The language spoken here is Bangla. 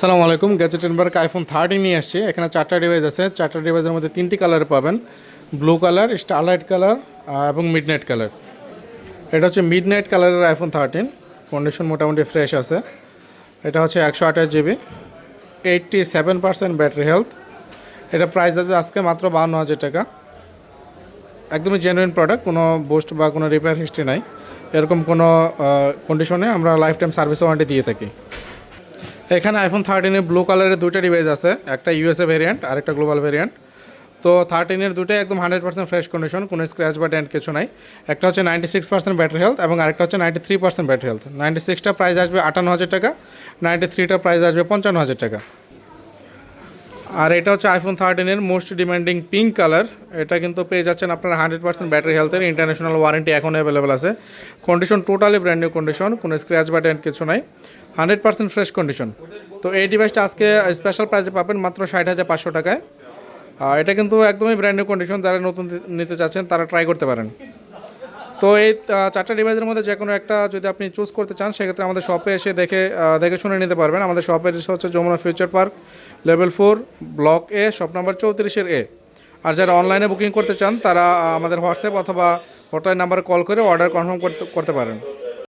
আসসালামু আলাইকুম গ্যাজেট এনবার্ক আইফোন থার্টি নিয়ে আসছি। এখানে চারটা ডিভাইস আছে। চারটা ডিভাইসের মধ্যে তিনটি কালার পাবেন। ব্লু কালার স্টারলাইট কালার এবং মিড নাইট কালার এটা হচ্ছে মিড নাইট কালারের আইফোন থার্টিন কন্ডিশন মোটামুটি ফ্রেশ আছে। এটা হচ্ছে একশো আঠাশ GB eighty seven percent battery health এটা প্রাইস আসবে আজকে মাত্র বাহান্ন হাজার টাকা। একদমই জেনুইন প্রোডাক্ট কোনো বুস্ট বা কোনো রিপেয়ার হিস্ট্রি নাই। এরকম কোনো কন্ডিশনে আমরা লাইফ টাইম সার্ভিস ওয়ারেন্টি দিয়ে থাকি। এখানে আইফোন থার্টিনের ব্লু কালারের দুইটা ডিভাইস আছে, একটা ইউএসএ ভেরিয়েন্ট আর একটা গ্লোবাল ভেরিয়েন্ট তো থার্টিনের দুটোই একদম হান্ড্রেড পার্সেন্ট ফ্রেশ কন্ডিশন কোনো স্ক্র্যাচ বা ডেন্ট কিছু নাই। একটা হচ্ছে ninety six percent battery health এবং আরেকটা হচ্ছে ninety three percent battery health ninety সিক্সটা price আসবে আটান্ন হাজার টাকা নাইনটি থ্রিটা প্রাইস আসবে পঞ্চান্ন হাজার টাকা। আর এটা হচ্ছে আইফোন থার্টিনের মোস্ট ডিমান্ডিং পিঙ্ক কালার এটা কিন্তু পেয়ে যাচ্ছেন আপনার হান্ড্রেড পার্সেন্ট ব্যাটারি হেলথের ইন্টারন্যাশনাল ওয়ারেন্টি এখন অ্যাভেলেবেল আছে। Condition totally brand new condition কোনো স্ক্র্যাচ বা ডেন্ট কিছু নাই। হান্ড্রেড পার্সেন্ট ফ্রেশ কন্ডিশন তো এই ডিভাইসটা আজকে স্পেশাল প্রাইসে পাবেন মাত্র ষাট হাজার পাঁচশো টাকায়। এটা কিন্তু একদমই ব্র্যান্ড নিউ কন্ডিশন যারা নতুন নিতে চাচ্ছেন তারা ট্রাই করতে পারেন। তো এই চারটা ডিভাইসের মধ্যে যে কোনো একটা যদি আপনি চুজ করতে চান, সেক্ষেত্রে আমাদের শপে এসে দেখে দেখে শুনে নিতে পারবেন। আমাদের শপের হচ্ছে Jamuna future park level four block A shop number চৌত্রিশের এ আর যারা অনলাইনে বুকিং করতে চান, তারা আমাদের হোয়াটসঅ্যাপ অথবা হোটেল নাম্বারে কল করে অর্ডার কনফার্ম করতে করতে পারেন।